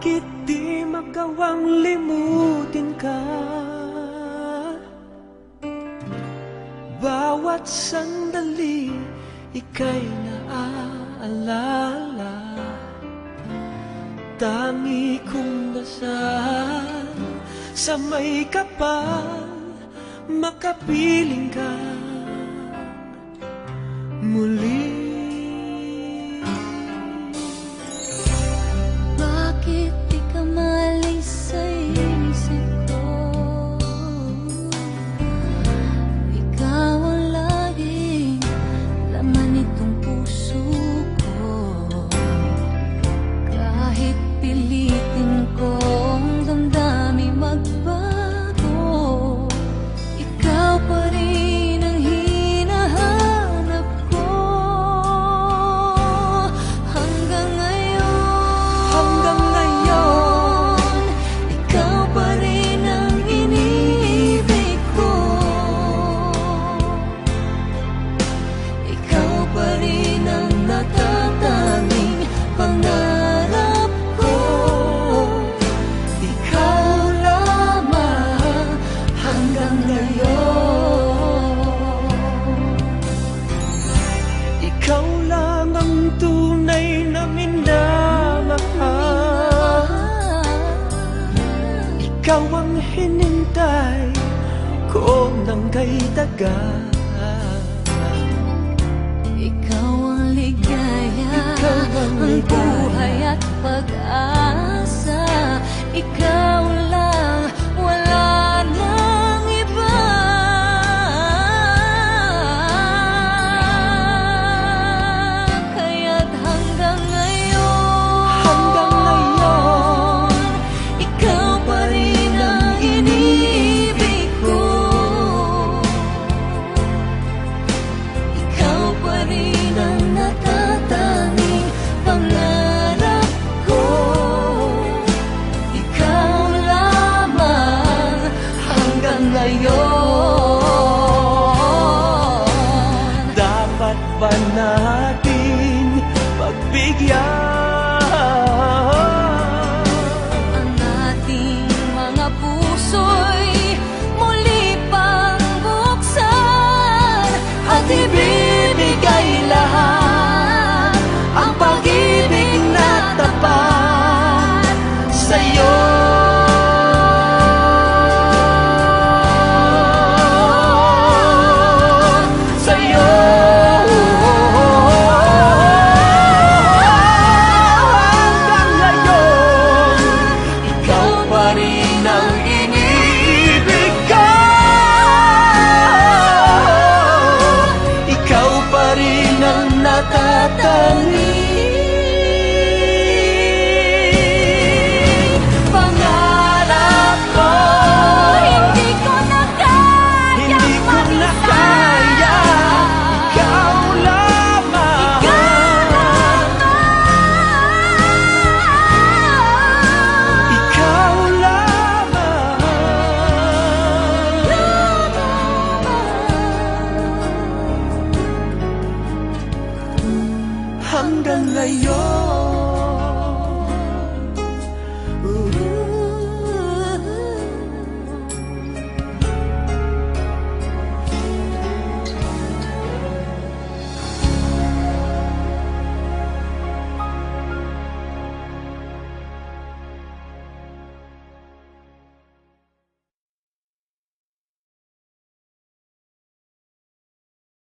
Bakit di magawang limutin ka? Bawat sandali ika'y naaalala Tangi kong dasal sa may kapal Makapiling ka muli Ikaw ang hinintay ko ng kay tagal Ikaw ang ligaya, Ikaw ang ang ligaya. buhay natatangi